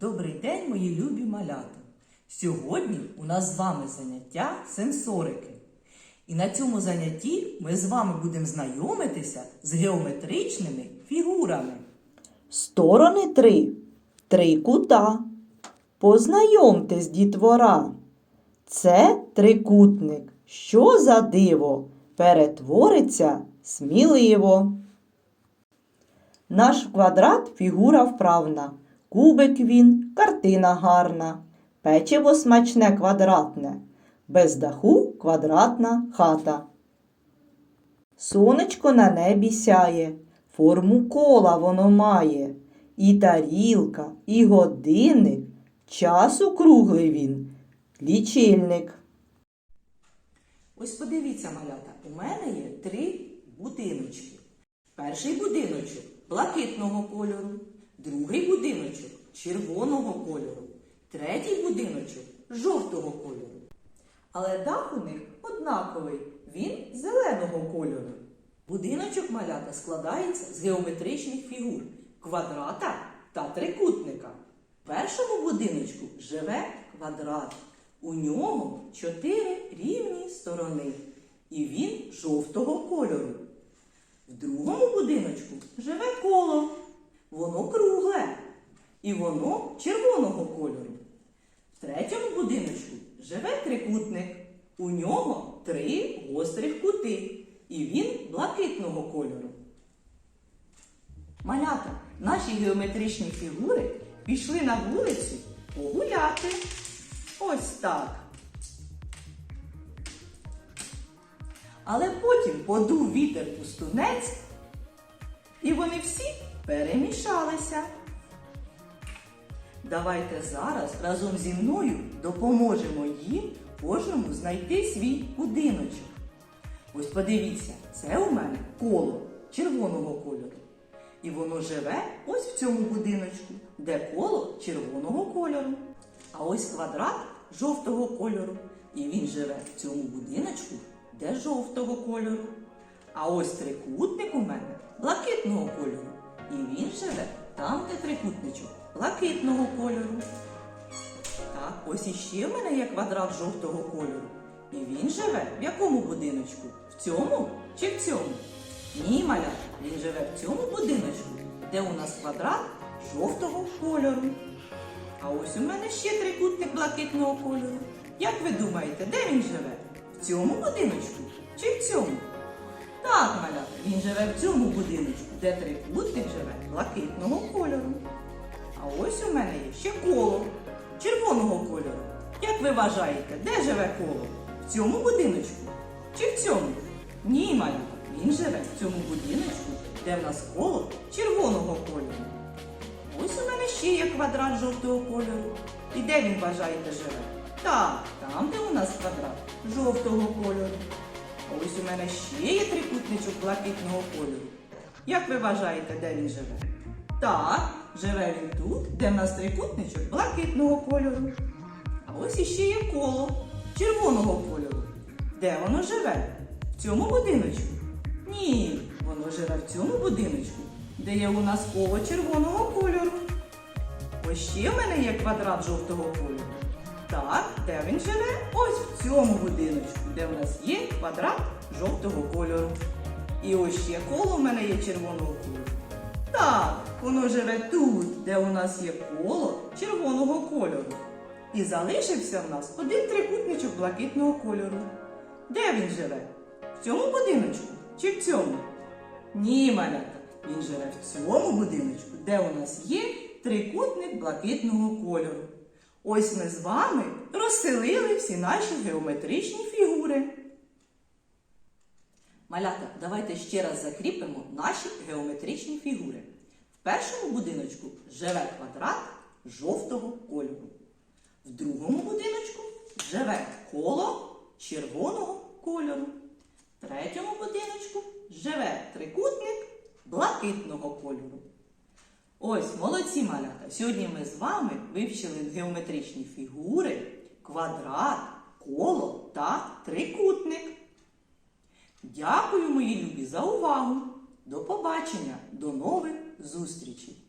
Добрий день, мої любі малята! Сьогодні у нас з вами заняття сенсорики. І на цьому занятті ми з вами будемо знайомитися з геометричними фігурами. Сторони три. Три кута. Познайомтесь, дітвора. Це трикутник. Що за диво? Перетвориться сміливо. Наш квадрат фігура вправна. Кубик він, картина гарна. Печиво смачне квадратне. Без даху квадратна хата. Сонечко на небі сяє, форму кола воно має, і тарілка, і годинник, часу круглий він, лічильник. Ось подивіться, малята, у мене є три будиночки. Перший будиночок блакитного кольору, другий будиночок червоного кольору, третій будиночок жовтого кольору. Але дах у них однаковий, він зеленого кольору. Будиночок малята складається з геометричних фігур квадрата та трикутника. В першому будиночку живе квадрат. У нього чотири рівні сторони, і він жовтого кольору. В другому будиночку живе коло. Воно кругле, і воно червоного кольору. В третьому будиночку живе трикутник. У нього три гострих кути, і він блакитного кольору. Малята, наші геометричні фігури пішли на вулицю погуляти. Ось так. Але потім подув вітер пустунець, і вони всі перемішалися. Давайте зараз разом зі мною допоможемо їм кожному знайти свій будиночок. Ось подивіться, це у мене коло червоного кольору. І воно живе ось в цьому будиночку, де коло червоного кольору. А ось квадрат жовтого кольору. І він живе в цьому будиночку, де жовтого кольору. А ось трикутник у мене блакитного кольору. І він живе там, де трикутничок блакитного кольору. Так, ось іще в мене є квадрат жовтого кольору. І він живе в якому будиночку? В цьому чи в цьому? Ні, малята, він живе в цьому будиночку, де у нас квадрат жовтого кольору. А ось у мене ще трикутник блакитного кольору. Як ви думаєте, де він живе? В цьому будиночку чи в цьому? Так, малята, він живе в цьому будиночку, де трикутник живе блакитного кольору. А ось у мене є ще коло червоного кольору. Як ви вважаєте, де живе коло? В цьому будиночку чи в цьому? Ні, малята, він живе в цьому будиночку, де в нас коло червоного кольору. Ось у мене ще є квадрат жовтого кольору. І де він вважаєте живе? Так, там, де у нас квадрат жовтого кольору. А ось у мене ще є трикутничок блакитного кольору. Як ви вважаєте, де він живе? Так, живе він тут, де в нас трикутничок блакитного кольору. А ось іще є коло червоного кольору. Де воно живе? В цьому будиночку? Ні, воно живе в цьому будиночку, де є у нас коло червоного кольору. Ось ще в мене є квадрат жовтого кольору. Так, де він живе? Ось в цьому будиночку, де в нас є квадрат жовтого кольору. І ось ще коло в мене є червоного кольору. Так, воно живе тут, де у нас є коло червоного кольору. І залишився в нас один трикутничок блакитного кольору. Де він живе? В цьому будиночку чи в цьому? Ні, малята, він живе в цьому будиночку, де у нас є трикутник блакитного кольору. Ось ми з вами розселили всі наші геометричні фігури. Малята, давайте ще раз закріпимо наші геометричні фігури. В першому будиночку живе квадрат жовтого кольору. В другому будиночку живе коло червоного кольору. В третьому будиночку живе трикутник блакитного кольору. Ось, молодці малята! Сьогодні ми з вами вивчили геометричні фігури, квадрат, коло та трикутник. Дякую, мої любі, за увагу! До побачення, до нових зустрічей!